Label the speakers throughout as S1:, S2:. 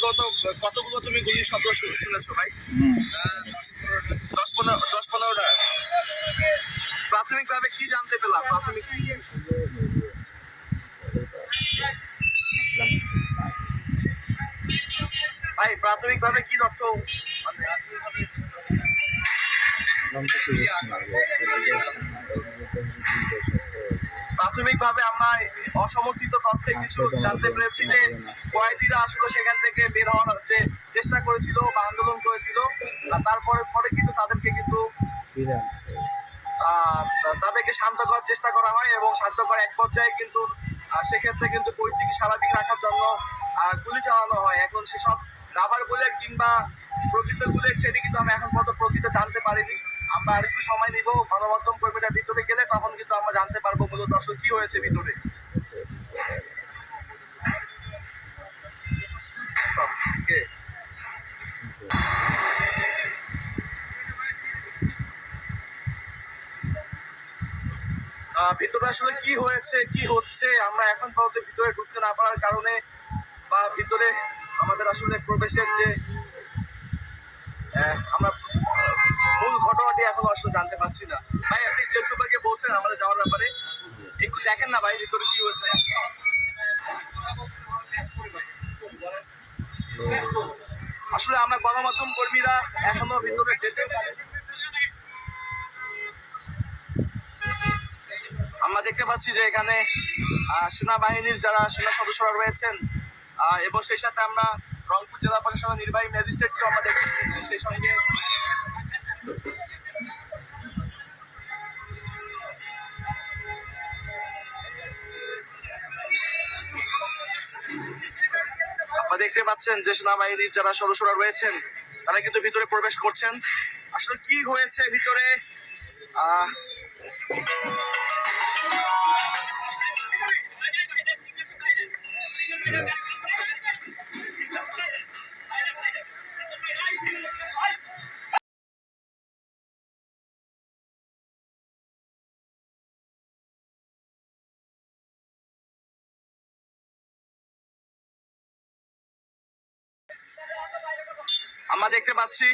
S1: কত কতগুলো তুমি গুলির শব্দ শুনেছো ভাই? দশ পনেরো দশ পনেরোটা। প্রাথমিকভাবে কি জানতে পেলাম? প্রাথমিক ভাই প্রাথমিকভাবে কি তথ্য? প্রাথমিকভাবে আমরা অসমর্থিত তথ্যে কিছু জানতে পেরেছি যে কয়েদিরা আসলে সেখান থেকে বের হওয়ার যে চেষ্টা করেছিল বা আন্দোলন করেছিল তারপরে পরে কিন্তু তাদেরকে কিন্তু তাদেরকে শান্ত করার চেষ্টা করা হয় এবং শান্ত করার এক পর্যায়ে কিন্তু সেক্ষেত্রে কিন্তু পরিস্থিতি স্বাভাবিক রাখার জন্য গুলি চালানো হয়। এখন সেসব রাবার বুলেট কিংবা প্রকৃত বুলেট সেটি কিন্তু আমরা এখন পর্যন্ত প্রকৃত জানতে পারিনি। আমরা আরেকটু সময় নিব গণমাধ্যম কর্মীরা ভিতরে গেলে তখন কিন্তু আমরা জানতে পারব মূলত আসলে কি হয়েছে ভিতরে সব, কে? আহ, ভিতরে আসলে কি হয়েছে, কি হচ্ছে, আমরা এখন পর্যন্ত ভিতরে ঢুকতে না পারার কারণে বা ভিতরে আমাদের আসলে প্রবেশের যে আমরা মূল ঘটনাটি এখন আসলে জানতে পারছি না। ভাই, আপনি জেল সুপারকে বলছেন আমাদের যাওয়ার ব্যাপারে। একটু দেখেন না ভাই, ভিতরে কি হয়েছে। আসলে আমরা গণমাধ্যম কর্মীরা এখনও ভিতরে যেতে পারি দেখতে পাচ্ছি যে এখানে সেনাবাহিনীর যারা সেনা সদস্যরা রয়েছেন এবং সেই সাথে আমরা রংপুর জেলা প্রশাসনের নির্বাহী ম্যাজিস্ট্রেটকেও আমরা দেখতে পেয়েছি সেই সঙ্গে। আপনারা দেখতে পাচ্ছেন যে সেনাবাহিনীর যারা সদস্যরা রয়েছেন, তারা কিন্তু ভিতরে প্রবেশ করছেন। আসলে কি হয়েছে ভিতরে? আহ আমরা দেখতে পাচ্ছি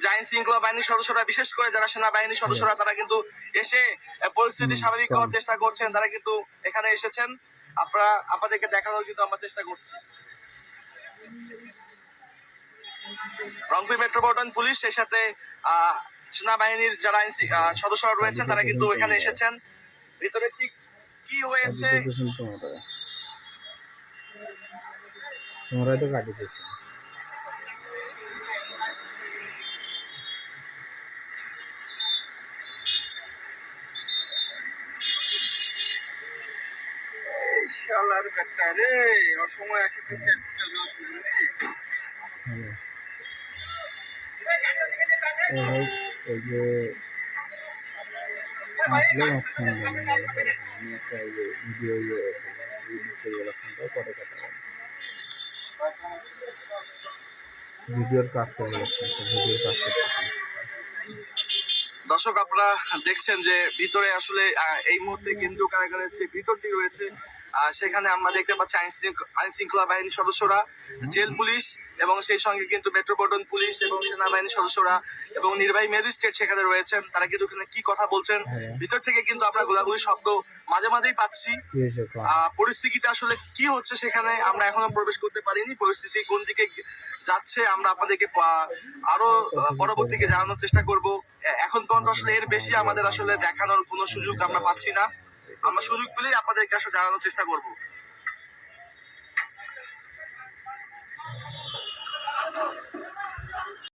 S1: যে আইন শৃঙ্খলা বাহিনীর সদস্যরা বিশেষ করে যারা সেনাবাহিনীর সদস্যরা তারা কিন্তু এসে পরিস্থিতি স্বাভাবিক করার চেষ্টা করছেন। তারা কিন্তু এখানে এসেছেন। আপনারা আপনাদেরকে দেখানোর কিন্তু আমরা চেষ্টা করছি। রংপুর মেট্রোপলিটন পুলিশ সেই সাথে আহ, সেনাবাহিনীর যারা আইন সদস্যরা রয়েছেন তারা কিন্তু এখানে এসেছেন। ভিতরে ঠিক কি হয়েছে?
S2: তোমরা তো কাটি
S1: দর্শক আপনারা দেখছেন যে ভিতরে আসলে এই মুহূর্তে কেন্দ্রীয় কারাগারের যে ভিতরটি রয়েছে সেখানে আমরা দেখতে পাচ্ছি আইন শৃঙ্খ- আইন শৃঙ্খলা বাহিনীর সদস্যরা জেল পুলিশ এবং সেই সঙ্গে কিন্তু মেট্রোপলিটন পুলিশ এবং সেনাবাহিনীর সদস্যরা এবং নির্বাহী ম্যাজিস্ট্রেট সেখানে রয়েছেন। তারা কিন্তু ওখানে কি কথা বলছেন
S2: হ্যাঁ।
S1: ভিতর থেকে কিন্তু আমরা গোলাগুলি শব্দ মাঝে মাঝেই পাচ্ছি। পরিস্থিতিটা আসলে কি হচ্ছে সেখানে আমরা এখনও প্রবেশ করতে পারিনি। পরিস্থিতি কোন দিকে যাচ্ছে আমরা আপনাদেরকে আরও পরবর্তীকে জানানোর চেষ্টা করব। এখন পর্যন্ত আসলে এর বেশি আমাদের আসলে দেখানোর কোনো সুযোগ আমরা পাচ্ছি না। আমরা সুযোগ পেলেই আপনাদের কাছে জানানোর চেষ্টা করব।